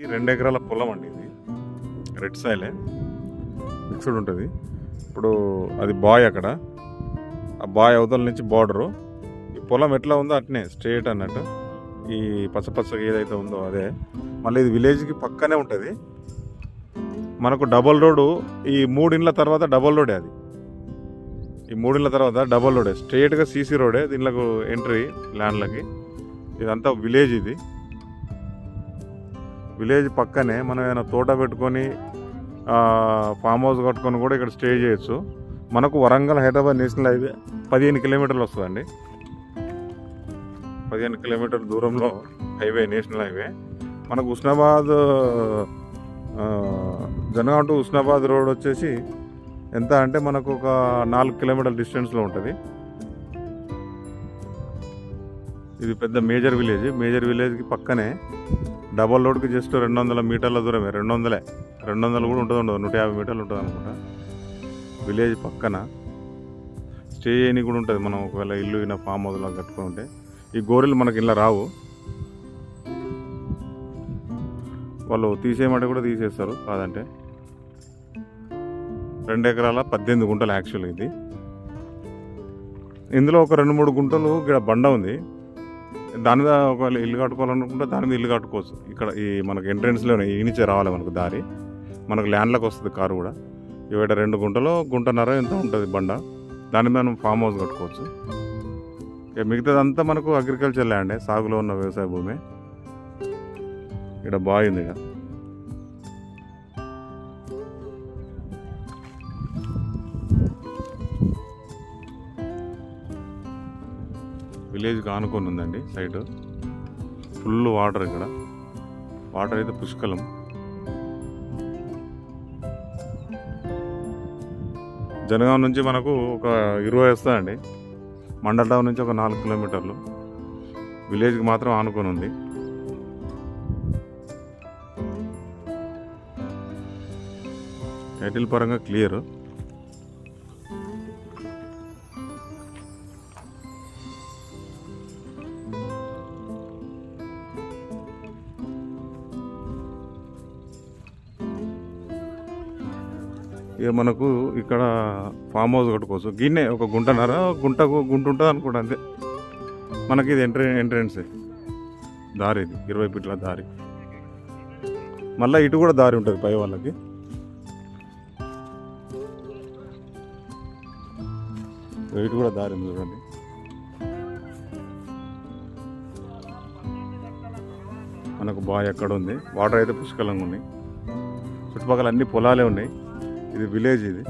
ఈ రెండు ఎకరాల పొలం అండి ఇది. రెడ్ సాయిలే. మిక్స్డ్ ఉంటుంది. ఇప్పుడు అది బాయ్ అక్కడ. ఆ బాయ్ అవతల నుంచి బార్డరు. ఈ పొలం ఎట్లా ఉందో అట్నే స్ట్రేట్ అన్నట్టు. ఈ పచ్చపచ్చగా ఏదైతే ఉందో అదే. మళ్ళీ ఇది విలేజ్కి పక్కనే ఉంటుంది. మనకు డబల్ రోడ్డు ఈ మూడిండ్ల తర్వాత డబల్ రోడే అది. ఈ మూడిండ్ల తర్వాత డబల్ రోడే. స్ట్రేట్గా సీసీ రోడే దీనిలకు ఎంట్రీ ల్యాండ్లకి. ఇదంతా విలేజ్ ఇది. విలేజ్ పక్కనే మనం ఏమైనా తోట పెట్టుకొని ఫామ్ హౌస్ కట్టుకొని కూడా ఇక్కడ స్టే చేయొచ్చు. మనకు వరంగల్ హైదరాబాద్ నేషనల్ హైవే పదిహేను కిలోమీటర్లు వస్తుందండి. పదిహేను కిలోమీటర్ల దూరంలో హైవే నేషనల్ హైవే. మనకు ఉస్నాబాద్ జనగాం టు ఉస్నాబాద్ రోడ్ వచ్చేసి ఎంత అంటే మనకు ఒక నాలుగు కిలోమీటర్ల డిస్టెన్స్లో ఉంటుంది. ఇది పెద్ద మేజర్ విలేజ్. మేజర్ విలేజ్కి పక్కనే డబల్ రోడ్కి జస్ట్ రెండు వందల మీటర్ల దూరమే రెండు వందలే రెండు వందలు కూడా ఉంటుంది ఉండదు నూట యాభై మీటర్లు ఉంటుంది అనుకుంటా. విలేజ్ పక్కన స్టే చేయని కూడా ఉంటుంది. మనం ఒకవేళ ఇల్లు అయినా ఫామ్ హౌస్లో కట్టుకుని ఉంటే. ఈ గోరెలు మనకి ఇలా రావు. వాళ్ళు తీసేయమంటే కూడా తీసేస్తారు కాదంటే. రెండు ఎకరాల పద్దెనిమిది గుంటలు యాక్చువల్గా ఇది. ఇందులో ఒక రెండు మూడు గుంటలు ఇక్కడ బండ ఉంది. దాని మీద ఒకవేళ ఇల్లు కట్టుకోవాలనుకుంటే దాని మీద ఇల్లు కట్టుకోవచ్చు. ఇక్కడ ఈ మనకు ఎంట్రెన్స్లోనే ఈ నుంచే రావాలి మనకు దారి. మనకు ల్యాండ్లోకి వస్తుంది కారు కూడా. ఇవిడ రెండు గుంటలో గుంటన్నర ఎంత ఉంటుంది బండ. దాని మీద మనం ఫామ్ హౌస్ కట్టుకోవచ్చు. ఇక మిగతాదంతా మనకు అగ్రికల్చర్ ల్యాండే సాగులో ఉన్న వ్యవసాయ భూమి. ఇక్కడ బాగుంది ఇక. విలేజ్కి ఆనుకొని ఉందండి సైడ్ ఫుల్ వాటర్ ఇక్కడ. వాటర్ అయితే పుష్కలం. జనగాం నుంచి మనకు ఒక ఇరవై వస్తుందండి. మండల టౌన్ నుంచి ఒక నాలుగు కిలోమీటర్లు. విలేజ్కి మాత్రం ఆనుకొని ఉంది. టైటిల్ పరంగా క్లియర్. ఇక మనకు ఇక్కడ ఫామ్ హౌస్ కట్టుకోవచ్చు గిన్నె ఒక గుంటన్నర గుంటకు గుంట ఉంటుంది అనుకుంటా అంతే. మనకి ఇది ఎంట్రీ ఎంట్రెన్స్. దారి ఇది ఇరవై ఫీట్ల దారి. మళ్ళీ ఇటు కూడా దారి ఉంటుంది పై వాళ్ళకి. ఇటు కూడా దారి ఉంది చూడండి. మనకు బాగా ఎక్కడ ఉంది. వాటర్ అయితే పుష్కలంగా ఉన్నాయి చుట్టుపక్కల అన్ని పొలాలే ఉన్నాయి. ఇది విలేజ్ ఇది.